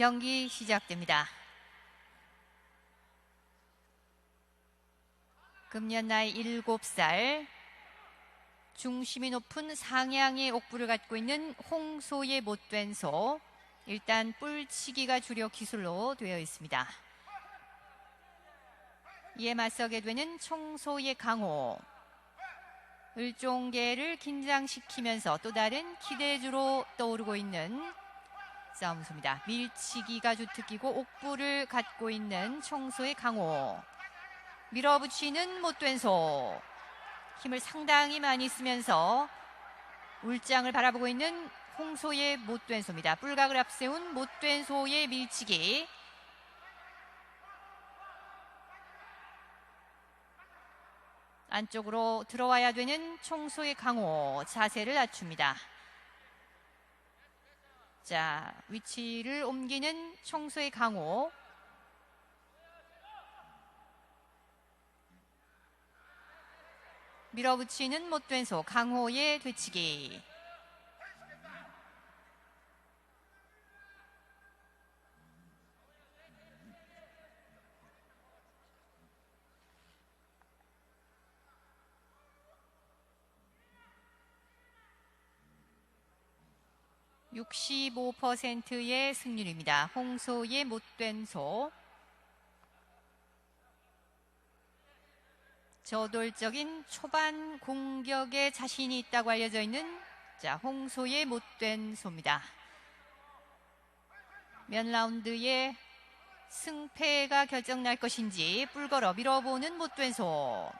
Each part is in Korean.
경기 시작됩니다. 금년 나이 7살 중심이 높은 상향의 옥부를 갖고 있는 홍소의 못된 소 일단 뿔치기가 주력 기술로 되어 있습니다. 이에 맞서게 되는 청소의 강호 을종계를 긴장시키면서 또 다른 기대주로 떠오르고 있는 싸움소입니다. 밀치기가 주특기고 옥부를 갖고 있는 청소의 강호 밀어붙이는 못된 소 힘을 상당히 많이 쓰면서 울장을 바라보고 있는 홍소의 못된 소입니다. 뿔각을 앞세운 못된 소의 밀치기 안쪽으로 들어와야 되는 청소의 강호 자세를 낮춥니다. 자, 위치를 옮기는 청소의 강호. 밀어붙이는 못된 소 강호의 되치기 (65%의) 승률입니다. 홍소의 못된 소. 저돌적인 초반 공격에 자신이 있다고 알려져 있는 자 홍소의 못된 소입니다. 몇 라운드의 승패가 결정날 것인지 뿔걸어 밀어보는 못된 소.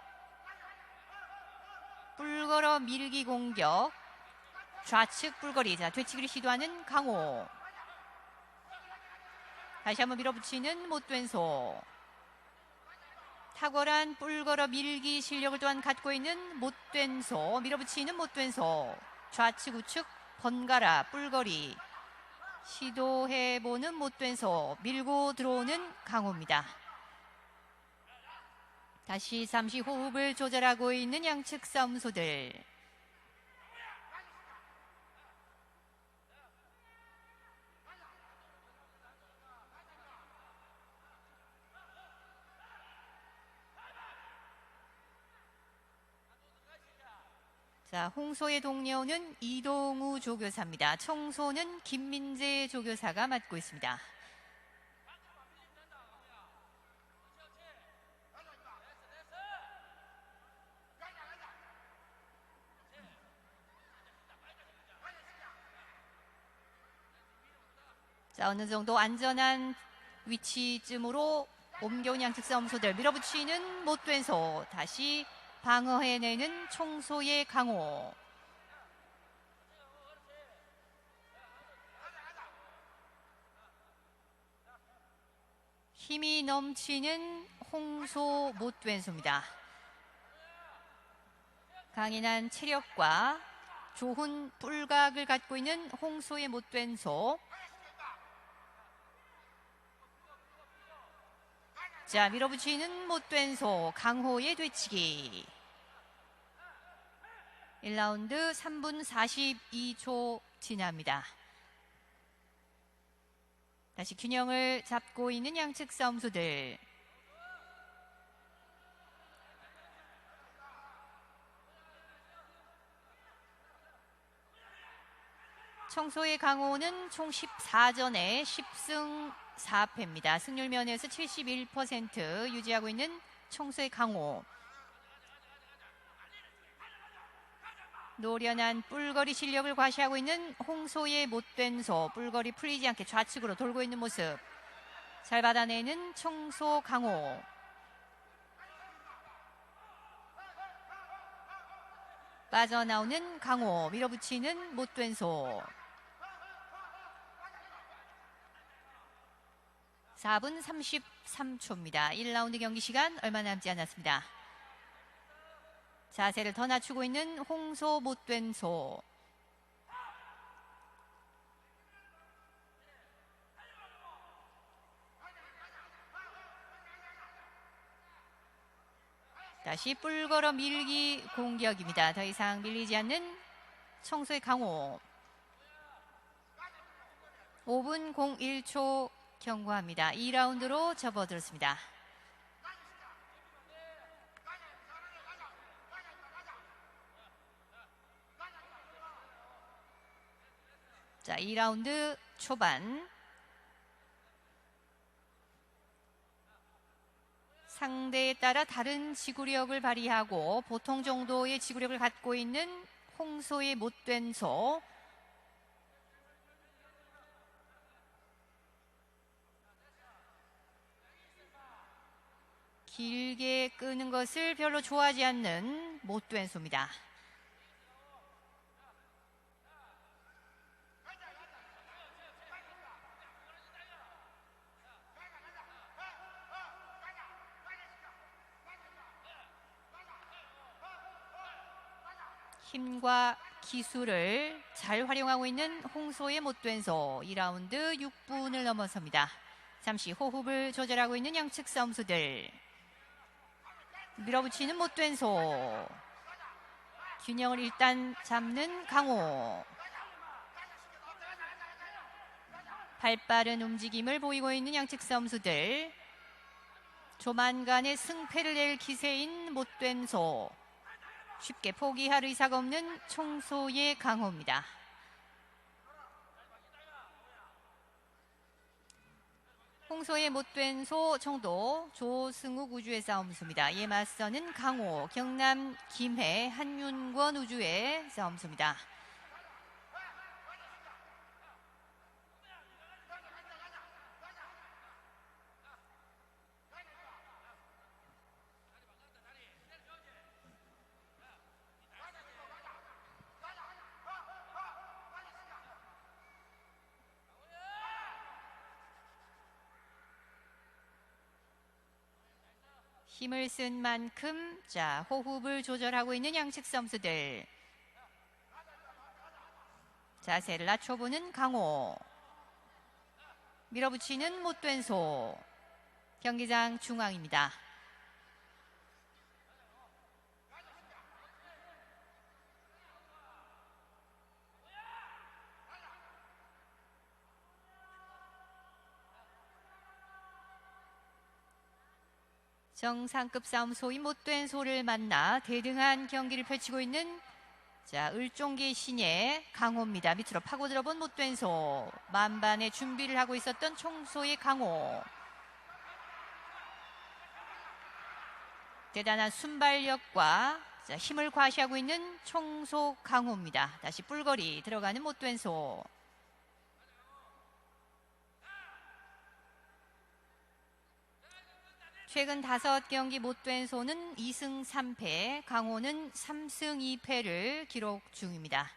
뿔걸어 밀기 공격 좌측 뿔거리 자. 되치기를 시도하는 강호. 다시 한번 밀어붙이는 못된 소. 탁월한 뿔걸어 밀기 실력을 또한 갖고 있는 못된 소. 밀어붙이는 못된 소. 좌측 우측 번갈아 뿔거리. 시도해보는 못된 소. 밀고 들어오는 강호입니다. 다시 잠시 호흡을 조절하고 있는 양측 싸움소들 자, 홍소의 동료는 이동우 조교사입니다. 청소는 김민재 조교사가 맡고 있습니다. 자, 어느 정도 안전한 위치쯤으로 옮겨온 양측 싸움소들 밀어붙이는 못된 소 다시 방어해내는 청소의 강호 힘이 넘치는 홍소 못된 소입니다. 강인한 체력과 좋은 뿔각을 갖고 있는 홍소의 못된 소 자, 밀어붙이는 못된 소 강호의 되치기. 1라운드 3분 42초 지납니다. 다시 균형을 잡고 있는 양측 싸움소들. 청소의 강호는 총 14전에 10승 4패입니다. 승률 면에서 71% 유지하고 있는 청소의 강호. 노련한 뿔거리 실력을 과시하고 있는 홍소의 못된 소. 뿔거리 풀리지 않게 좌측으로 돌고 있는 모습. 잘 받아내는 청소 강호. 빠져나오는 강호. 밀어붙이는 못된 소. 4분 33초입니다. 1라운드 경기 시간 얼마 남지 않았습니다. 자세를 더 낮추고 있는 홍소 못된 소. 다시 뿔걸어 밀기 공격입니다. 더 이상 밀리지 않는 청소의 강호. 5분 01초 경고합니다. 2라운드로 접어들었습니다. 자, 2라운드 초반. 상대에 따라 다른 지구력을 발휘하고 보통 정도의 지구력을 갖고 있는 홍소의 못된 소. 길게 끄는 것을 별로 좋아하지 않는 못된 소입니다. 힘과 기술을 잘 활용하고 있는 홍소의 못된 소 2라운드 6분을 넘어섭니다. 잠시 호흡을 조절하고 있는 양측 싸움수들 밀어붙이는 못된 소. 균형을 일단 잡는 강호. 발빠른 움직임을 보이고 있는 양측 싸움수들. 조만간에 승패를 낼 기세인 못된 소. 쉽게 포기할 의사가 없는 청소의 강호입니다. 홍소의 못된 소 청도 조승욱 우주의 싸움수입니다. 이에 맞서는 강호 경남 김해 한윤권 우주의 싸움수입니다. 힘을 쓴 만큼 자 호흡을 조절하고 있는 양측 선수들. 자세를 낮춰보는 강호. 밀어붙이는 못된 소. 경기장 중앙입니다. 정상급 싸움 소위 못된 소를 만나 대등한 경기를 펼치고 있는 자 을종기 신예 강호입니다. 밑으로 파고들어본 못된 소 만반의 준비를 하고 있었던 총소의 강호 대단한 순발력과 자, 힘을 과시하고 있는 총소 강호입니다. 다시 뿔거리 들어가는 못된 소 최근 다섯 경기 못된 소는 2승 3패, 강호는 3승 2패를 기록 중입니다.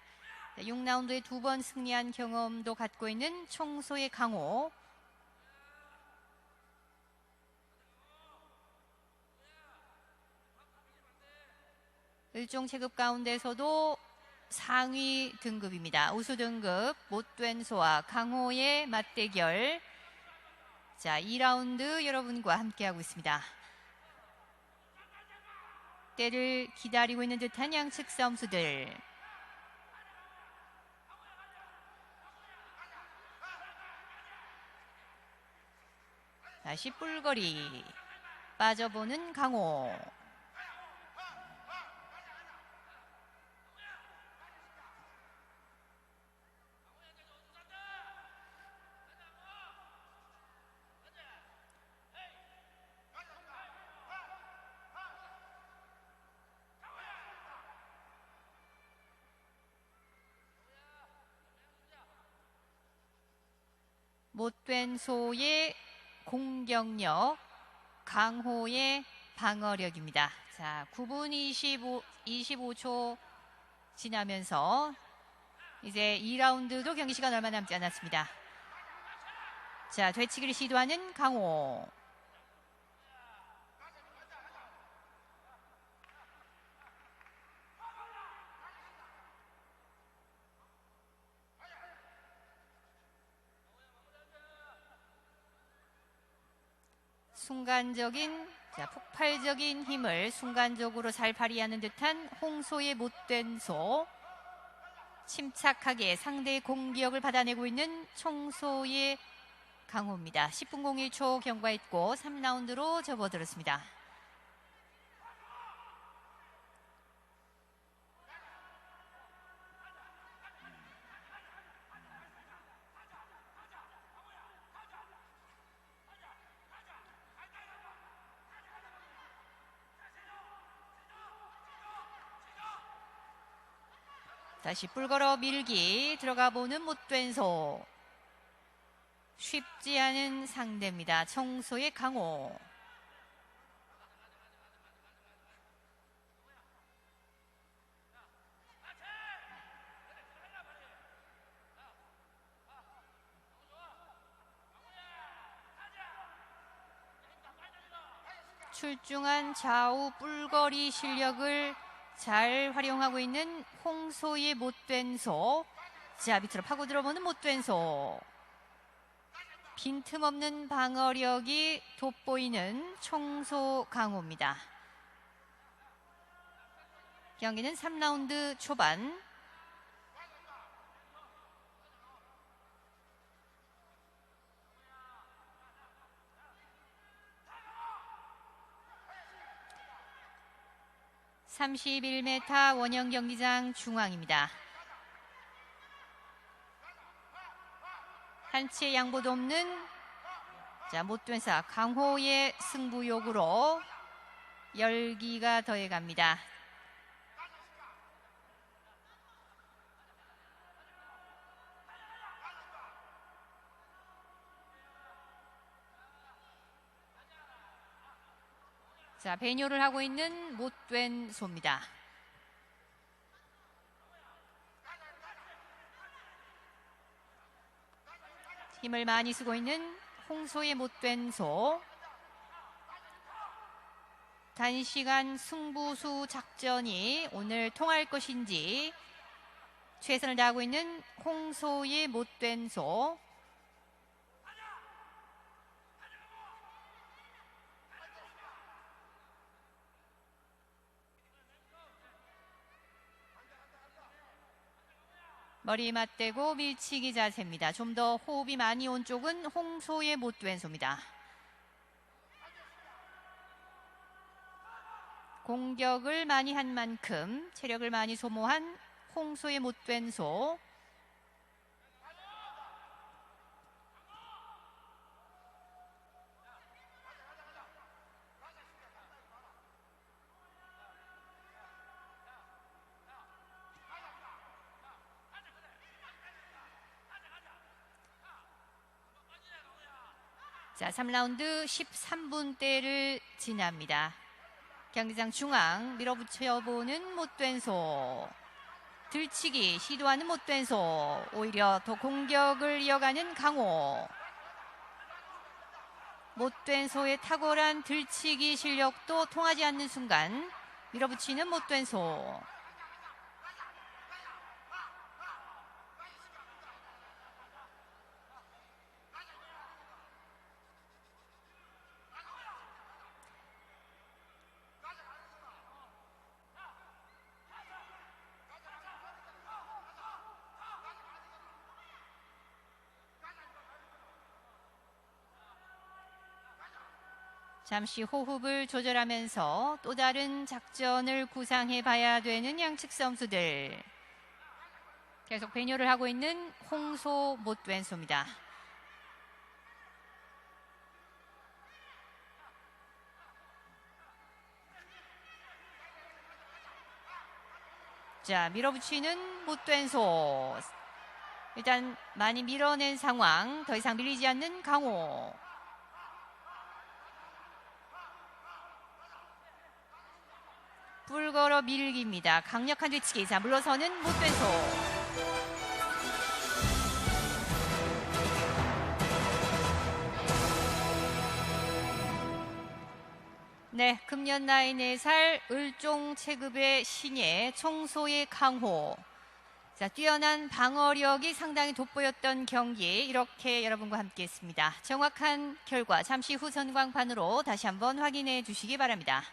6라운드에 두 번 승리한 경험도 갖고 있는 청소의 강호. 일종 체급 가운데서도 상위 등급입니다. 우수 등급 못된 소와 강호의 맞대결. 자, 2라운드 여러분과 함께하고 있습니다. 때를 기다리고 있는 듯한 양측 싸움수들. 다시 뿔거리. 빠져보는 강호. 못된 소의 공격력, 강호의 방어력입니다. 자, 9분 25, 25초 지나면서 이제 2라운드도 경기 시간 얼마 남지 않았습니다. 자, 되치기를 시도하는 강호. 순간적인 자, 폭발적인 힘을 순간적으로 잘 발휘하는 듯한 홍소의 못된 소. 침착하게 상대의 공격을 받아내고 있는 청소의 강호입니다. 10분 01초 경과했고 3라운드로 접어들었습니다. 다시 뿔걸어 밀기 들어가 보는 못된 소. 쉽지 않은 상대입니다. 청소의 강호. 출중한 좌우 뿔거리 실력을 잘 활용하고 있는 홍소의 못된 소. 자, 밑으로 파고 들어보는 못된 소. 빈틈없는 방어력이 돋보이는 청소 강호입니다. 경기는 3라운드 초반. (31m) 원형 경기장 중앙입니다. 한치의 양보도 없는 자 못된사 강호의 승부욕으로 열기가 더해갑니다. 자 배뇨를 하고 있는 못된 소입니다. 힘을 많이 쓰고 있는 홍소의 못된 소. 단시간 승부수 작전이 오늘 통할 것인지 최선을 다하고 있는 홍소의 못된 소. 머리 맞대고 밀치기 자세입니다. 좀 더 호흡이 많이 온 쪽은 홍소의 못된 소입니다. 공격을 많이 한 만큼 체력을 많이 소모한 홍소의 못된 소. 자, 3라운드 13분대를 지납니다. 경기장 중앙 밀어붙여보는 못된 소. 들치기 시도하는 못된 소. 오히려 더 공격을 이어가는 강호. 못된 소의 탁월한 들치기 실력도 통하지 않는 순간 밀어붙이는 못된 소. 잠시 호흡을 조절하면서 또 다른 작전을 구상해 봐야 되는 양측 선수들. 계속 배뇨를 하고 있는 홍소 못된 소입니다. 자, 밀어붙이는 못된 소. 일단 많이 밀어낸 상황. 더 이상 밀리지 않는 강호. 뿔걸어 밀기입니다. 강력한 뒤치기. 자, 물러서는 못된 소. 네, 금년 나이 4살 을종 체급의 신예 청소의 강호. 자, 뛰어난 방어력이 상당히 돋보였던 경기 이렇게 여러분과 함께 했습니다. 정확한 결과 잠시 후 전광판으로 다시 한번 확인해 주시기 바랍니다.